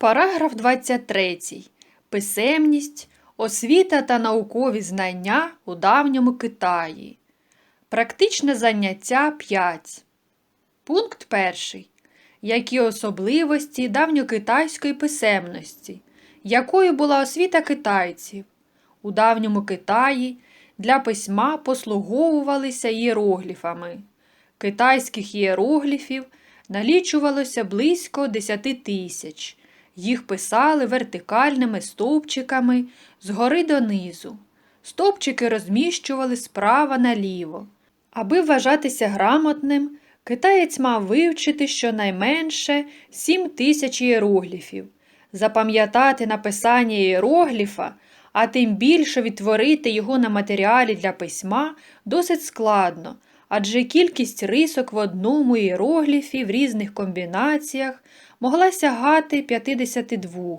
Параграф 23. Писемність, освіта та наукові знання у давньому Китаї. Практичне заняття 5. Пункт 1. Які особливості давньокитайської писемності, якою була освіта китайців? У давньому Китаї для письма послуговувалися ієрогліфами. Китайських ієрогліфів налічувалося близько 10 тисяч. Їх писали вертикальними стовпчиками згори донизу. Стовпчики розміщували справа наліво. Аби вважатися грамотним, китаєць мав вивчити щонайменше 7 тисяч іерогліфів, запам'ятати написання іерогліфа, а тим більше відтворити його на матеріалі для письма досить складно, адже кількість рисок в одному іерогліфі в різних комбінаціях могла сягати 52.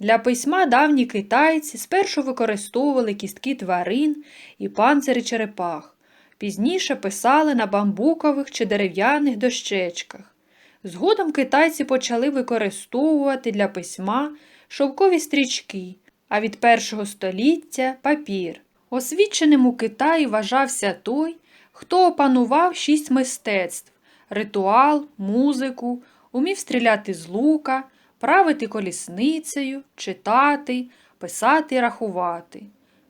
Для письма давні китайці спершу використовували кістки тварин і панцири черепах, пізніше писали на бамбукових чи дерев'яних дощечках. Згодом китайці почали використовувати для письма шовкові стрічки, а від першого століття папір. Освіченим у Китаї вважався той, хто опанував шість мистецтв ритуал, музику, умів стріляти з лука, правити колісницею, читати, писати рахувати.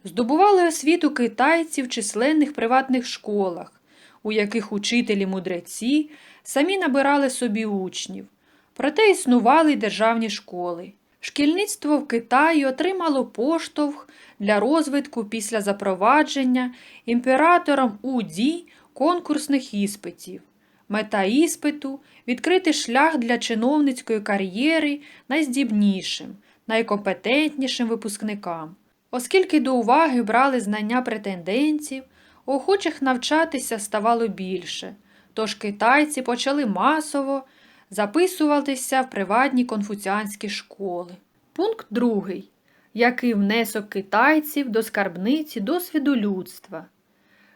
Здобували освіту китайці в численних приватних школах, у яких учителі мудреці самі набирали собі учнів. Проте існували й державні школи. Шкільництво в Китаї отримало поштовх для розвитку після запровадження імператором Уді конкурсних іспитів. Мета іспиту відкрити шлях для чиновницької кар'єри найздібнішим, найкомпетентнішим випускникам. Оскільки до уваги брали знання претендентів, охочих навчатися ставало більше, тож китайці почали масово записуватися в приватні конфуціанські школи. Пункт другий. Який внесок китайців до скарбниці досвіду людства?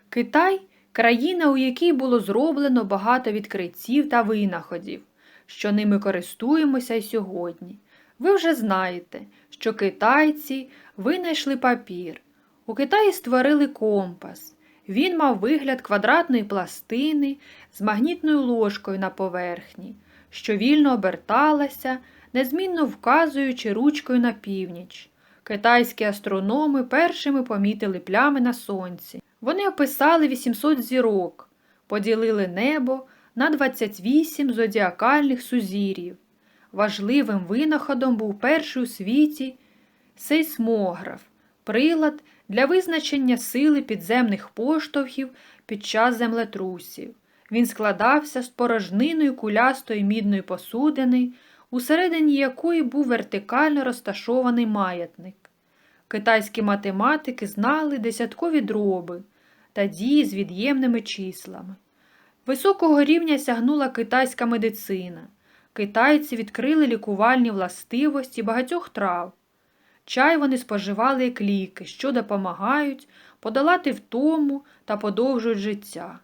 Китай країна, у якій було зроблено багато відкриттів та винаходів, що ними користуємося й сьогодні. Ви вже знаєте, що китайці винайшли папір. У Китаї створили компас. Він мав вигляд квадратної пластини з магнітною ложкою на поверхні, що вільно оберталася, незмінно вказуючи ручкою на північ. Китайські астрономи першими помітили плями на сонці. Вони описали 800 зірок, поділили небо на 28 зодіакальних сузір'їв. Важливим винаходом був перший у світі сейсмограф, прилад для визначення сили підземних поштовхів під час землетрусів. Він складався з порожниною кулястої мідної посудини, усередині якої був вертикально розташований маятник. Китайські математики знали десяткові дроби та дії з від'ємними числами. Високого рівня сягнула китайська медицина. Китайці відкрили лікувальні властивості багатьох трав. Чай вони споживали як ліки, що допомагають подолати втому та подовжують життя.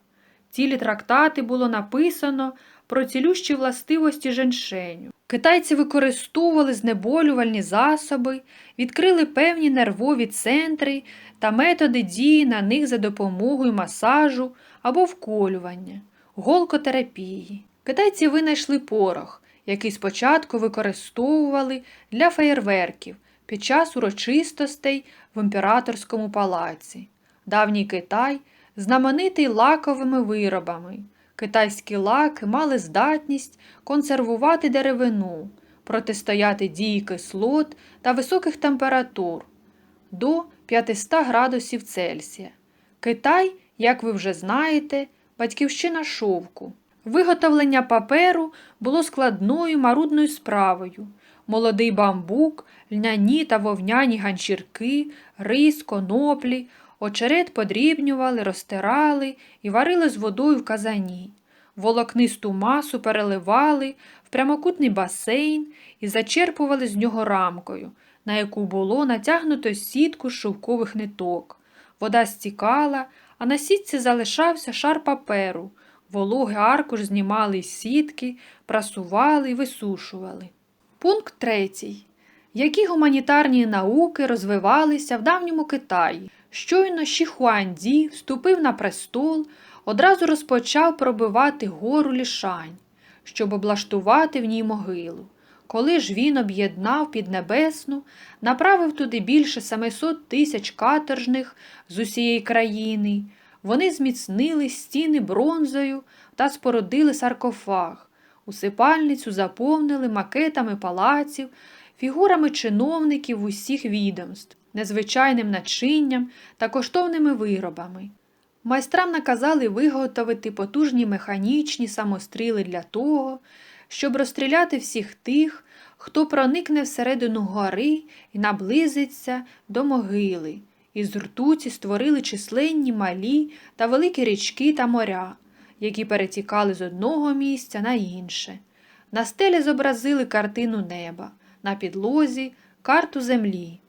Цілі трактати було написано про цілющі властивості женшеню. Китайці використовували знеболювальні засоби, відкрили певні нервові центри та методи дії на них за допомогою масажу або вколювання, голкотерапії. Китайці винайшли порох, який спочатку використовували для феєрверків під час урочистостей в імператорському палаці. Давній Китай знаменитий лаковими виробами. Китайські лаки мали здатність консервувати деревину, протистояти дії кислот та високих температур до 500 градусів Цельсія. Китай, як ви вже знаєте, батьківщина шовку. Виготовлення паперу було складною марудною справою. Молодий бамбук, льняні та вовняні ганчірки, рис, коноплі, очерет подрібнювали, розтирали і варили з водою в казані. Волокнисту масу переливали в прямокутний басейн і зачерпували з нього рамкою, на яку було натягнуто сітку з шовкових ниток. Вода стікала, а на сітці залишався шар паперу. Вологий аркуш знімали із сітки, прасували і висушували. Пункт третій. Які гуманітарні науки розвивалися в давньому Китаї? Щойно Ші Хуанді вступив на престол, одразу розпочав пробивати гору лішань, щоб облаштувати в ній могилу. Коли ж він об'єднав Піднебесну, направив туди більше 700 тисяч каторжних з усієї країни, вони зміцнили стіни бронзою та спорудили саркофаг. Усипальницю заповнили макетами палаців, фігурами чиновників усіх відомств, незвичайним начинням та коштовними виробами. Майстрам наказали виготовити потужні механічні самостріли для того, щоб розстріляти всіх тих, хто проникне всередину гори і наблизиться до могили. Із ртуті створили численні малі та великі річки та моря, які перетікали з одного місця на інше. На стелі зобразили картину неба, на підлозі карту землі.